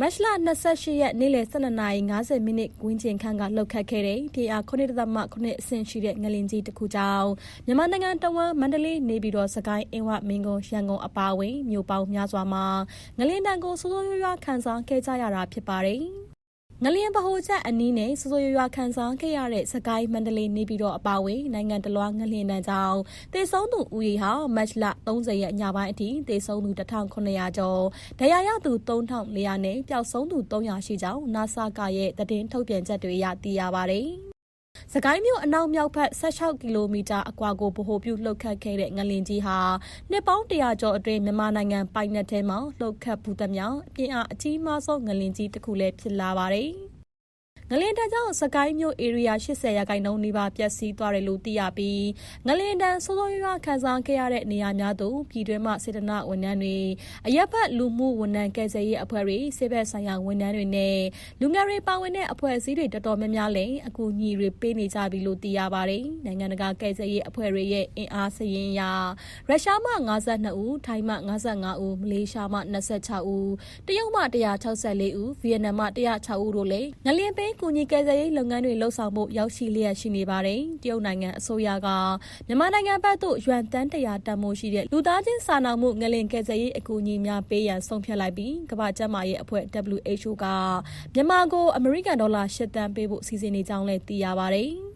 မတ်လ28ရက်နေ့လယ်12နာရီ50မိနစ်ဝန်းကျင်ခန့်ကလှုပ်ခတ်ခဲ့တဲ့ဒီအား9.9အဆင့်ရှိတဲ့ငလင်ကြီးတစ်ခုကြောင့်မြန်မာနိုင်ငံတဝမ်းမန္တလေးနေပြည်တော်စကိုင်းအင်းဝမင်းကုန်ရန်ကုန်အပါအဝင်မြို့ပေါင်းများစွာမှာငလင်တန်ကိုစိုးစိုးရွားရွားခန်းစားခဲ့ကြရတာဖြစ်ပါတယ်။ ငလျင်ဗဟိုချက်အနီးနဲ့စိုးစိုးရွားရွားခန်းစားခဲ့ရတဲ့စကိုင်းမန္တလေးနေပြည်တော်အပါအဝင်နိုင်ငံတလွှားငလျင်တန်ကြောင့်တေဆုံးသူဦးရေဟာမတ်လ30ရက်ညပိုင်းအထိတေဆုံးသူ1900ကျော်ဒဏ်ရာရသူ3400နဲ့ပျောက်ဆုံးသူ300ရှိကြောင်း NASA ကရဲ့သတင်းထုတ်ပြန်ချက်တွေအရသိရပါတယ်။ စကိုင်းမြို့အနောက်မြောက်ဘက်16ကီလိုမီတာအကွာကိုဗဟိုပြုလှုပ်ခတ်ခဲ့တဲ့ငလင်ကြီးဟာနှစ်ပေါင်း100ကျော်အတွင်းမြန်မာနိုင်ငံပိုင်နက်ထဲမှာလှုပ်ခတ်ဘူးသမျှအပြင်အားအကြီးမားဆုံးငလင်ကြီးတစ်ခုလည်းဖြစ်လာပါတယ်။ ငလင်တန်ကြောင့်စကိုင်းမြို့ area 80ရာခိုင်နှုန်းနီးပါးပျက်စီးသွားတယ်လို့သိရပြီးငလင်တန်ဆိုးဆိုးရွားရွားခန်းစားခဲ့ရတဲ့နေရာများသို့ပြည်တွင်းမှစေတနာဝန်ထမ်းတွေအရက်ဘတ်လူမှုဝန်ထမ်းကယ်ဆယ်ရေးအဖွဲ့တွေစေဘက်ဆိုင်ရာဝန်ထမ်းတွေနဲ့လူငယ်တွေပါဝင်တဲ့အဖွဲ့အစည်းတွေတော်တော်များများလည်းအကူအညီတွေပေးနေကြပြီလို့သိရပါတယ်။နိုင်ငံတကာကယ်ဆယ်ရေးအဖွဲ့တွေရဲ့အင်အားစရင်ရာရုရှားမှ52ဦးထိုင်းမှ55ဦးမလေးရှားမှ26ဦးတရုတ်မှ164ဦးဗီယက်နမ်မှ106ဦးတို့လည်းငလင်ပေးကူညီကယ်ဆယ်ရေးလုပ်ငန်းတွေလှုပ်ဆောင်ဖို့ရောက်ရှိလျက်ရှိနေပါတယ်။တရုတ်နိုင်ငံအစိုးရကမြန်မာနိုင်ငံဘက်သို့ရွမ်တန်းတရာတန်မိုးရှိတဲ့လူသားချင်းစာနာမှုငလင်ကယ်ဆယ်ရေးအကူအညီများပေးရန်ဆုံးဖြတ်လိုက်ပြီးကမ္ဘာ့ကျန်းမာရေးအဖွဲ့ WHO ကမြန်မာကိုအမေရိကန်ဒေါ်လာ၈တန်းပေးဖို့စီစဉ်နေကြောင်းလည်းသိရပါတယ်။